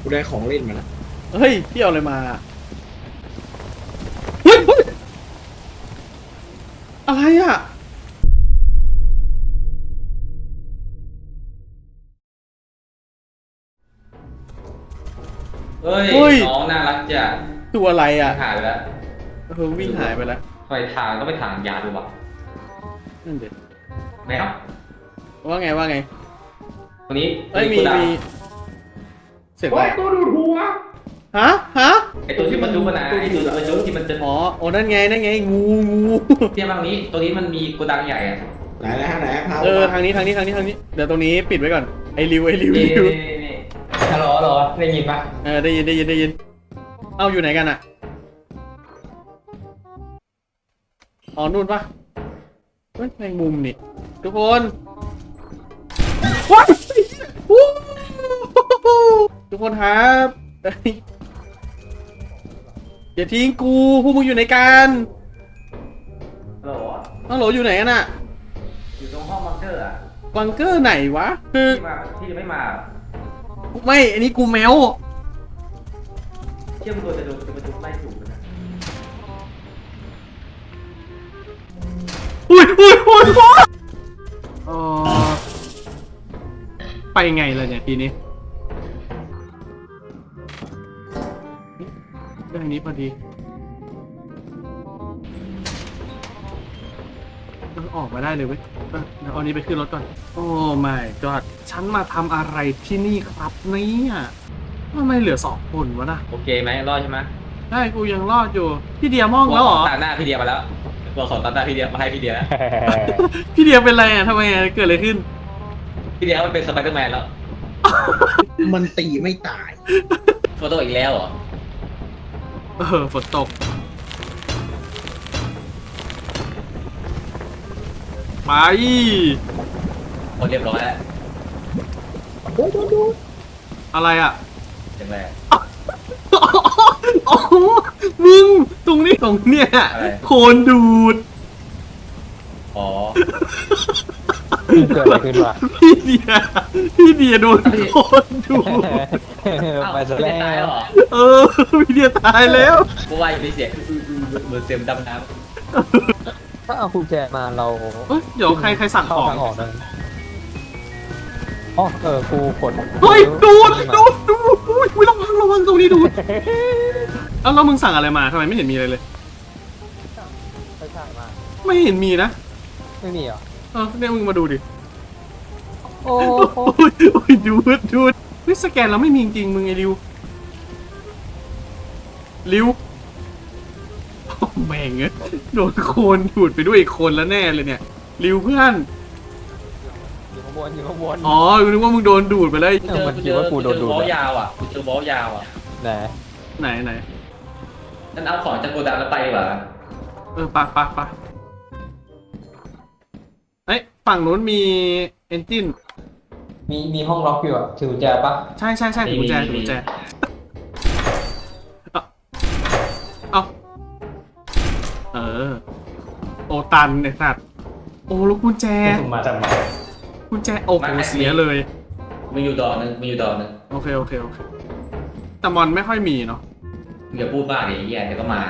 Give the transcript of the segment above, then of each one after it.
กูได้ของเล่นมาแล้วเฮ้ยพี่เอาอะไรมาเฮ้ยเฮ้ยอะไรอะเฮ้ยเฮ้ยน้องน่ารักจัดตัวอะไรอะหายไปแล้วเออวิ่งหายไปแล้วไฟทางต้องไปทางยาดูวะนั่นเด็ดแมวว่าไงว่าไงตัวนี้เอ้ยมีตัวดำมี เสียงอะไรตัวดูดหัวฮะฮะไอตัวที่มันจุกมันนะไอตัวมันจุกที่มันจะอ๋อโอ้นั่นไงนั่นไงงูงูเทียบมาตรงนี้ ตัวนี้มันมีโกดังใหญ่อะไหนนะฮะไหนฮะพาเออมาทางนี้ทางนี้ทางนี้ทางนี้เดี๋ยวตรงนี้ปิดไว้ก่อนไอ้ริวไอ้ริวนี่ริวนี่นี่ฮัลโหลฮัลโหลได้ยินปะเออได้ยินได้ยินได้ยินเอาอยู่ไหนกันอะอ๋อนู่นปะเฮ้ยแมงมุมนี่ทุกคนว้ายวู้ ทุกคนครับเฮ้ยอย่าทิ้งกูพวกมึงอยู่ในการฮัลโหลฮัลโหลอยู่ไหนกันอะอยู่ตรงห้องบังเกอร์อะบังเกอร์ไหนวะ คือที่มาที่จะไม่มาไม่ อันนี้กูแมวเชื่อมตัวจะโดนจะมาจุกไล่ถูกนะอุ้ยอุ้ยอุ้ยอุ้ยเอ่อไปไงล่ะเนี่ยทีนี้ ได้อันนี้พอดีเออออกมาได้เลยเว้ยเออเดี๋ยวเอาอันนี้ไปขึ้นรถก่อน โอ้ my god ฉันมาทำอะไรที่นี่ครับเนี่ยทำไมเหลือสองคนวะนะโอเคไหมรอดใช่ไหมใช่กูยังรอดอยู่ พี่เดียมองแล้วเหรอตาหน้าพี่เดียมาแล้วตัวของตาหน้าพี่เดียมาให้พี่เดียแล้วพี่เดียเป็นไรอะทำไมอะเกิดอะไรขึ้น พี่เดียมันเป็นสไปเดอร์แมนแล้วมันตีไม่ตายโฟโต้อีกแล้วเหรอ เออฝนตก ไปคนเรียบร้อยแล้วอะไรอะอย่างแรกอ๋อมึง ตรงนี้ตรงเนี้ยอะไร โคนดูด อ๋อ เกิดอะไรขึ้นวะพี่เดียพี่เดียโดนโคนดูดไปซะไม่แล้ได้ตายแล้ววเหรอเออพี่เดียตายแล้วกูว่าอยู่ในเสียงอื้ออื้ออื้อเหมือนเสียงดำน้ถ้าเอากุญแจมาเราเอ้ยเดี๋ยวใครใครสั่งเข้าของ ทางออกเลยอ๋อเออกูกดเฮ้ยดูดดูดดูดอุ้ยอุ๊ยระวังระวังตรงนี้ดูดเอ้าแล้วมึงสั่งอะไรมาทำไมไม่เห็นมีอะไรเลยไม่ใช่มา ไม่เห็นมีนะ ไม่มีเหรอ เออเนี่ยมึงมาดูดิโอ้โหโอ้ยโอ้ยดูดดูดเฮ้ยสแกนแล้วไม่มีจริงๆมึงไอ้ริวริวโอ้แม่งเอ้ยโดนโคลนดูดไปด้วยอีกคนแล้วแน่เลยเนี่ยริวเพื่อน อยู่ข้างบนอยู่ข้างบนอ๋อกูนึกว่ามึงโดนดูดไปเลยำกูเจอมันกูคิเจดอว่ากูกูโดเจนอดูดบอลอะยาวอะกูเจอบอลยาวอะไหนไหนไหนนั่นเอาของจากโกดังแล้วไปดีกว่า เออปะปะปะเอ้ย ฝั่งนู้นมีเอนจินมีมีห้องล็อกอยู่อะถือกุญแจปะใช่ใช่ใช่ถือกุญแจถือกุญแจเอาเอาเออ โอตันไอ้สัตว์โอ้แล้วกุญแจมาจากไหนกุญแจโอ้โหเสียเลยมีอยู่ดอกหนึงมีอยู่ดอกหนึงโอเคโอเคโอเคแต่มอนไม่ค่อยมีเนาะมึงอย่าพูดมากดิไอ้เหี้ยเดี๋ยวก็มา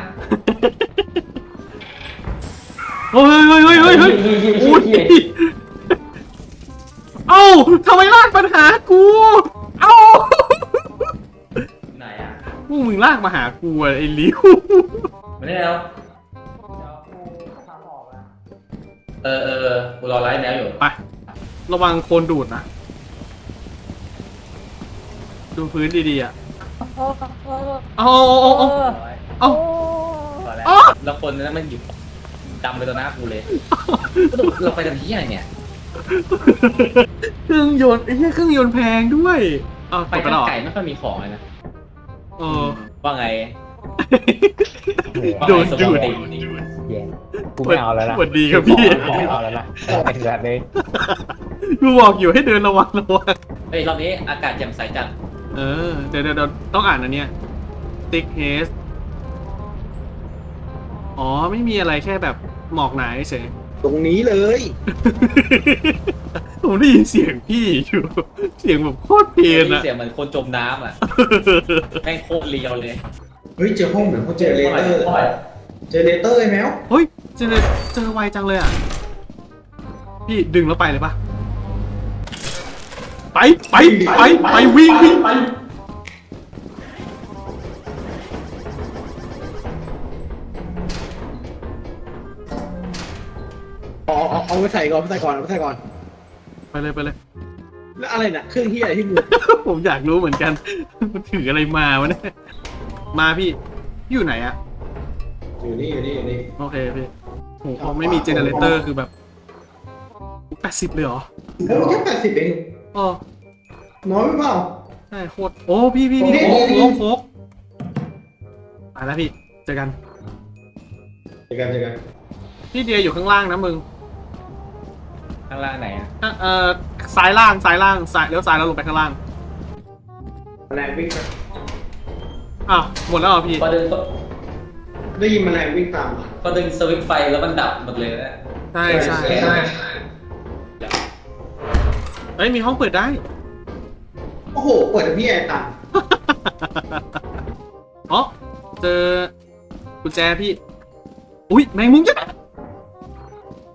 เฮ้ยเฮ้ยเฮ้ยเฮ้ยเฮ้ยอุ้ยเอ้า ทำไมลากปัญหากู เอ้าที่ไหนอะพวกมึงลากมาหากูอะไอ้ลิวไม่ได้แล้วเออเออเออกูรอไลฟ์แมวอยู่ไประวังโคนดูดนะ ดูพื้นดีๆอะเอาเอาเอาเอาเอารอแล้วอ๋อแล้วคนนั้นมันหยิบดำไปต่อหน้ากูเลยเราไปทำที่ไหนเนี่ย เครื่องยนต์ไอ้เหี้ยเครื่องยนต์แพงด้วยเอาไปตกไปข้าแล้วงเหรอไก่ไม่ค่อยมีของเลยนะ เออ ว่าไงโดนดูดว่าไงสมองแย่กูไม่เอาแล้วนะสวัสดีครับพี่กูไม่เอาแล้วนะไอ้สัตว์เลยกูบอกอยู่ให้เดินระวังระวังเฮ้ยรอบนี้อากาศแจ่มใสจัดเออเดี๋ยวเดี๋ยวเดี๋ยวต้องอ่านอันเนี้ย thick haze อ๋อไม่มีอะไรแค่แบบหมอกหนาเฉย ตรงนี้เลย ผมได้ยินเสียงพี่อยู่ เสียงแบบโคตรเพลนได้ยิอะนเสียงเหมือนคนจมน้ำอะแม่งโคตรเลียวเลยเฮ้ยเจอห้องเหมือนเขาเจอเลเตอร์ เจอเลเตอร์ไอ้แมวเฮ้ยเจอเลยเจอไวจังเลยอะพี่ดึงแล้วไปเลยปะไปไปไปไปวิ่งวิ่ง ไปใส่ก่อนเอาไปใส่ก่อนเอาไปใส่ก่อน ไปเลยไปเลย แล้วอะไรน่ะเครื่องที่อะไรที่มือผมอยากรู้เหมือนกัน มันถืออะไรมาวะเนี่ย มาพี่พี่อยู่ไหนอะอยู่นี่อยู่นี่อยู่นี่โอเคพี่โหพอไม่มีเจเนเรเตอร์คือแบบแปดสิบเลยเหรอเฮ้ยมันแค่แปดสิบเองอ๋อน้อยไปเปล่า ใช่โคตร โอ้พี่พี่พี่โอ้โฟกพี่โฟกโฟกไปแล้วพี่ เจอกันเจอกันเจอกันพี่เดียอยู่ข้างล่างนะมึง ข้างล่างไหนอะอะเอ่อซ้ายล่างซ้ายล่างซ้ายเลี้ยวซ้ายแล้วลงไปข้างล่างแมลงวิ่งอ้าวหมดแล้วเหรอพี่พอดึงได้ยินแมลงวิ่งตามมาพอดึงสวิตช์ไฟแล้วมันดับหมดเลยนะใช่ใช่ใช่เอ้ยมีห้องเปิดได้ โอ้โหเปิดพี่ไอ้ตังอ๋อเจอกุญแจพี่ อุ้ยแมงมุมจะ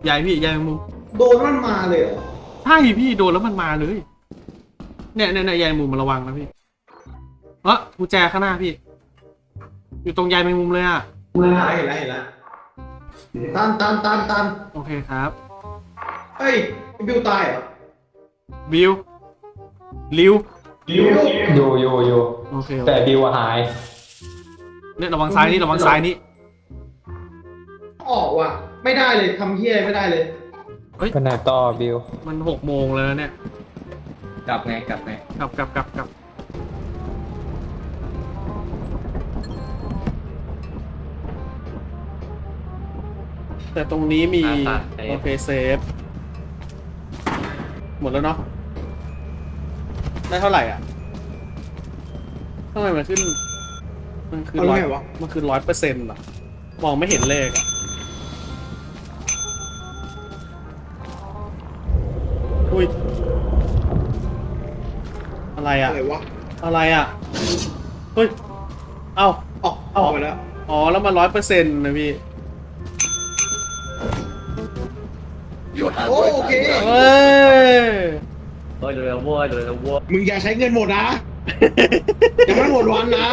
ใหญ่พี่ใหญ่แมงมุม โดนมันมาเลยเหรอใช่พี่โดนแล้วมันมาเลย เนี่ยเนี่ยเนี่ยใยแมงมุมมาระวังนะพี่เออกุญแจข้างหน้าพี่ อยู่ตรงใยแมงมุมเลยอะเห็นแล้วเห็นแล้วเห็นแล้วตันตันตันตันโอเคครับ เฮ้ยบิวตายเหรอบิวลิวบิวอยู่อยู่อยู่โอเคโอแต่เคบิวอะหาย เนี่ยระวังซ้ายนี่ระวังซ้ายนี่ออกว่ะ ไม่ได้เลยทำเฮียอะไรไม่ได้เลย ก็ไหนต่อบิวมันหกโมงแล้วเนี่ย กลับไงกลับไงกลับกลับกลับกลับแต่ตรงนี้มีโอเคเซฟ หมดแล้วเนาะ ได้เท่าไหร่อะทำไมมันขึ้น มันคือเอาร้อยไงวะมันคือร้อยเปอร์เซ็นต์เหรอ มองไม่เห็นเลขอะ อุ้ย อะไรอะอะไรวะอะไรอะเฮ้ย เอ้า ออกออกไปแล้วอ๋อ แล้วมันร้อยเปอร์เซ็นต์นะพี่โอ้โอเคเฮ้ยโอ้ยเร็วๆโว้ยเร็วๆโว้ยมึงอย่าใช้เงินหมดนะอย่าให้หมดวันนะ